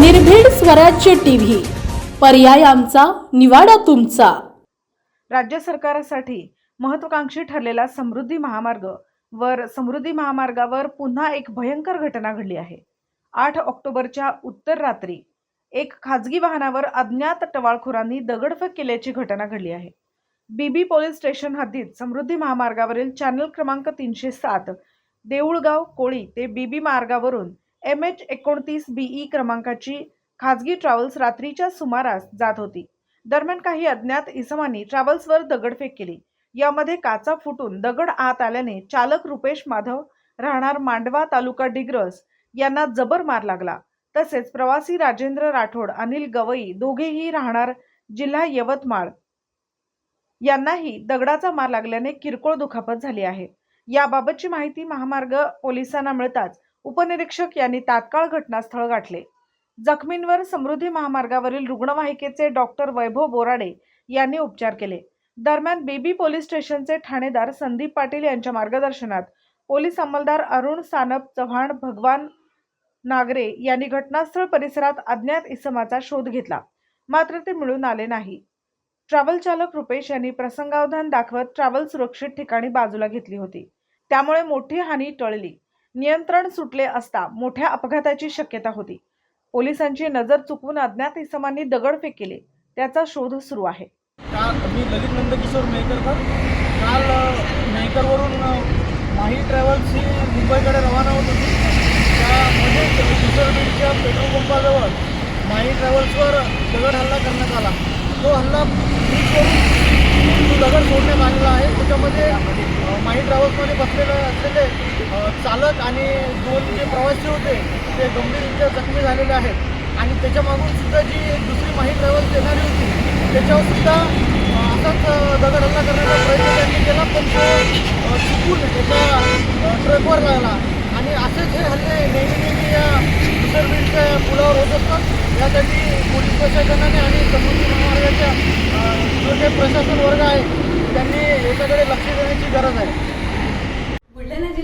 निर्भीड स्वराज्य टीव्ही. पर्याय आमचा निवाडा तुमचा. राज्य सरकारसाठी महत्वाकांक्षी ठरलेला समृद्धी महामार्ग. वर समृद्धी महामार्गावर पुन्हा एक भयंकर घटना घडली आहे. आठ ऑक्टोबरच्या उत्तर रात्री एक खाजगी वाहनावर अज्ञात टवाळखोरांनी दगडफेक केल्याची घटना घडली आहे. बीबी पोलीस स्टेशन हद्दीत समृद्धी महामार्गावरील चॅनल क्रमांक तीनशे सात देऊळगाव कोळी ते बीबी मार्गावरून एम एच एकोणतीस बीई क्रमांकाची खाजगी ट्रॅव्हल्स रात्रीच्या सुमारास जात होती. दरम्यान काही अज्ञात इसमांनी ट्रॅव्हल्सवर दगडफेक केली. यामध्ये काचा फुटून दगड आत आल्याने चालक रुपेश माधव राहणार मांडवा तालुका डिग्रस यांना जबर मार लागला. तसेच प्रवासी राजेंद्र राठोड अनिल गवई दोघेही राहणार जिल्हा यवतमाळ यांनाही दगडाचा मार लागल्याने किरकोळ दुखापत झाली आहे. याबाबतची माहिती महामार्ग पोलिसांना मिळताच उपनिरीक्षक यांनी तात्काळ घटनास्थळ गाठले. जखमींवर समृद्धी महामार्गावरील रुग्णवाहिकेचे डॉक्टर वैभव बोराडे यांनी उपचार केले. दरम्यान बेबी पोलीस स्टेशनचे ठाणेदार संदीप पाटील यांच्या मार्गदर्शनात पोलीस अंमलदार अरुण सानप चव्हाण भगवान नागरे यांनी घटनास्थळ परिसरात अज्ञात इसमाचा शोध घेतला. मात्र ते मिळून आले नाही. ट्रॅव्हल चालक रुपेश यांनी प्रसंगावधान दाखवत ट्रॅव्हल सुरक्षित ठिकाणी बाजूला घेतली होती. त्यामुळे मोठी हानी टळली. नियंत्रण सुटले असता मोठ्या अपघाताची शक्यता होती. पोलिसांची नजर चुकवून अज्ञात इसमांनी दगडफेक केली. त्याचा शोध सुरू आहे. काल मी ललित नंदकिशोर मेहकरकर काल मेहकरवरून माही ट्रॅव्हल्स ही मुंबईकडे रवाना होत होती. त्यामध्ये किशोरबीडच्या पेट्रोल पंपाजवळ माही ट्रॅव्हल्सवर दगड हल्ला करण्यात आला. तो हल्ला दगड सोडण्यात आलेला आहे. त्याच्यामध्ये ट्रॅव्हल्समध्ये बसलेले असलेले चालक आणि दोन जे प्रवासी होते ते गंभीररित्या जखमी झालेले आहेत. आणि त्याच्यामागून सुद्धा जी दुसरी माही ट्रॅव्हल्स येणारी होती त्याच्यावर सुद्धा असाच दगड हल्ला करण्याचा प्रयत्न त्यांनी केला पण तो चुकून त्याच्या ट्रकवर लागला आणि असेच हे हल्ले नेहमी नेहमी या किशोरबीडच्या पुलावर होत असतात. यासाठी पोलीस प्रशासनाने आणि समृद्धी महामार्गाच्या जो काही प्रशासन वर्ग आहे